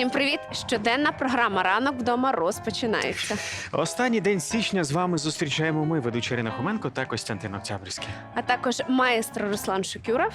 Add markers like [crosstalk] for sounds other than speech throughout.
Всім привіт! Щоденна програма Ранок вдома розпочинається. Останній день січня з вами зустрічаємо ми, ведучі Ірина Хоменко та Костянтин Октябрьський. А також маестро Руслан Шукюров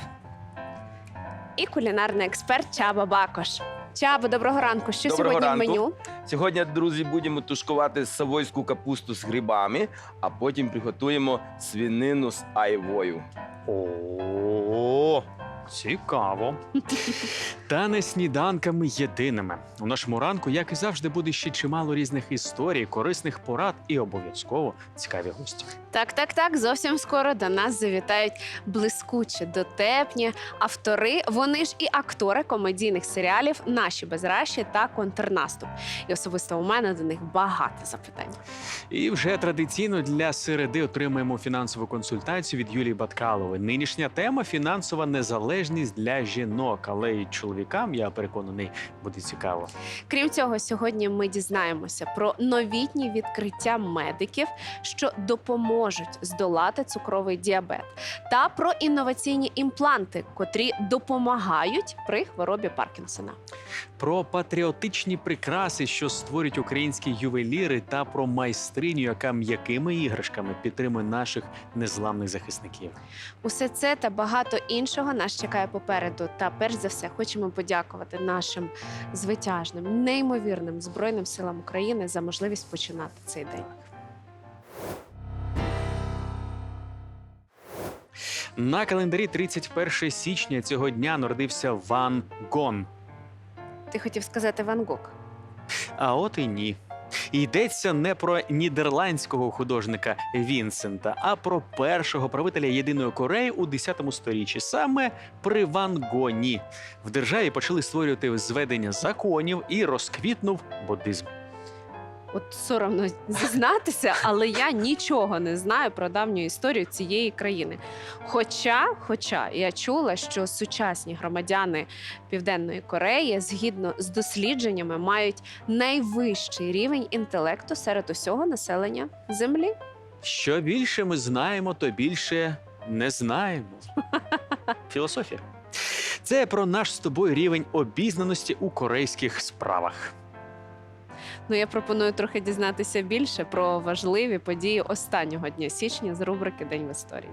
і кулінарний експерт Чаба Бакош. Чаба, доброго ранку. Що Доброго сьогодні ранку. в меню? Сьогодні, друзі, будемо тушкувати савойську капусту з грибами, а потім приготуємо свинину з айвою. О, цікаво. [laughs] Та не сніданками єдиними. У нашому ранку, як і завжди, буде ще чимало різних історій, корисних порад і обов'язково цікаві гості. Так, так, так. Зовсім скоро до нас завітають блискучі, дотепні автори. Вони ж і актори комедійних серіалів Наші безращі та контрнаступ. І особисто у мене до них багато запитань. І вже традиційно для середи отримаємо фінансову консультацію від Юлії Баткалової. Нинішня тема фінансова незалежність для жінок, але й чоловікам, я переконаний, буде цікаво. Крім цього, сьогодні ми дізнаємося про новітні відкриття медиків, що допоможуть здолати цукровий діабет, та про інноваційні імпланти, котрі допомагають при хворобі Паркінсона. Про патріотичні прикраси, що створюють українські ювеліри, та про майстриню, яка м'якими іграшками підтримує наших незламних захисників. Усе це та багато іншого нас чекає попереду. Та перш за все хочемо подякувати нашим звитяжним, неймовірним збройним силам України за можливість починати цей день. На календарі 31 січня цього дня народився Ван Гон. Ти хотів сказати Ван Гог? А от і ні. Йдеться не про нідерландського художника Вінсента, а про першого правителя єдиної Кореї у 10 сторіччі, саме при Ван. В державі почали створювати зведення законів і розквітнув буддизм. От соромно зізнатися, але я нічого не знаю про давню історію цієї країни. Хоча, хоча я чула, що сучасні громадяни Південної Кореї, згідно з дослідженнями, мають найвищий рівень інтелекту серед усього населення землі. Що більше ми знаємо, то більше не знаємо. [laughs] Філософія. Це про наш з тобою рівень обізнаності у корейських справах. Ну я пропоную трохи дізнатися більше про важливі події останнього дня січня з рубрики День в історії.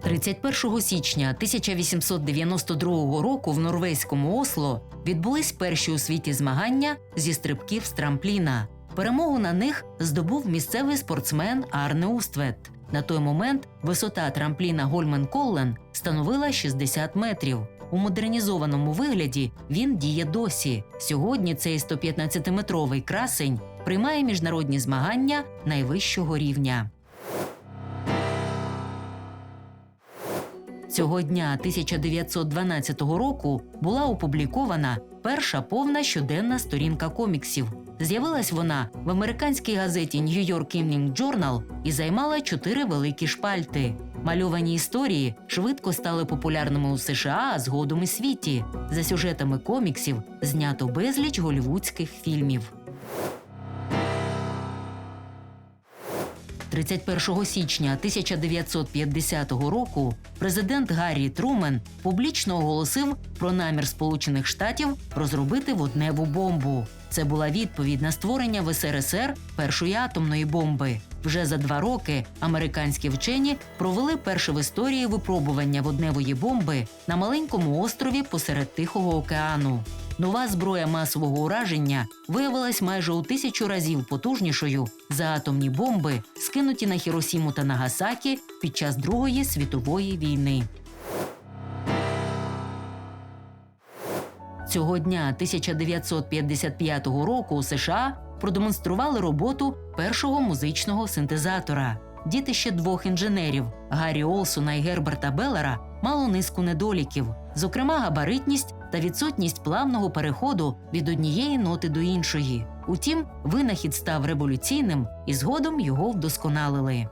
– 31 січня 1892 року в норвезькому Осло відбулись перші у світі змагання зі стрибків з трампліна. Перемогу на них здобув місцевий спортсмен Арне Уствет. На той момент висота трампліна Гольмен Коллен становила 60 метрів. У модернізованому вигляді він діє досі. Сьогодні цей 115-метровий красень приймає міжнародні змагання найвищого рівня. Цього дня 1912 року була опублікована перша повна щоденна сторінка коміксів. З'явилась вона в американській газеті New York Evening Journal і займала чотири великі шпальти. Мальовані історії швидко стали популярними у США, а згодом і світі. За сюжетами коміксів знято безліч голівудських фільмів. 31 січня 1950 року президент Гаррі Трумен публічно оголосив про намір Сполучених Штатів розробити водневу бомбу. Це була відповідь на створення в СРСР першої атомної бомби. Вже за два роки американські вчені провели перше в історії випробування водневої бомби на маленькому острові посеред Тихого океану. Нова зброя масового ураження виявилась майже у тисячу разів потужнішою за атомні бомби, скинуті на Хіросіму та Нагасакі під час Другої світової війни. Цього дня 1955 року у США продемонстрували роботу першого музичного синтезатора. Дітище двох інженерів Гаррі Олсона і Герберта Беллера мало низку недоліків, зокрема габаритність та відсутність плавного переходу від однієї ноти до іншої. Утім, винахід став революційним і згодом його вдосконалили.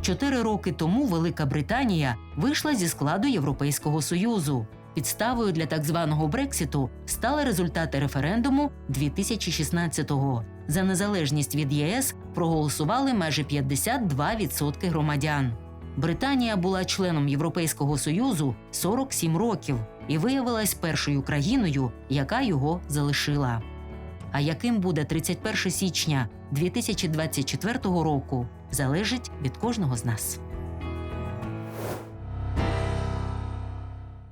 Чотири роки тому Велика Британія вийшла зі складу Європейського союзу. Підставою для так званого Брексіту стали результати референдуму 2016-го. За незалежність від ЄС проголосували майже 52% громадян. Британія була членом Європейського союзу 47 років і виявилась першою країною, яка його залишила. А яким буде 31 січня 2024 року, залежить від кожного з нас.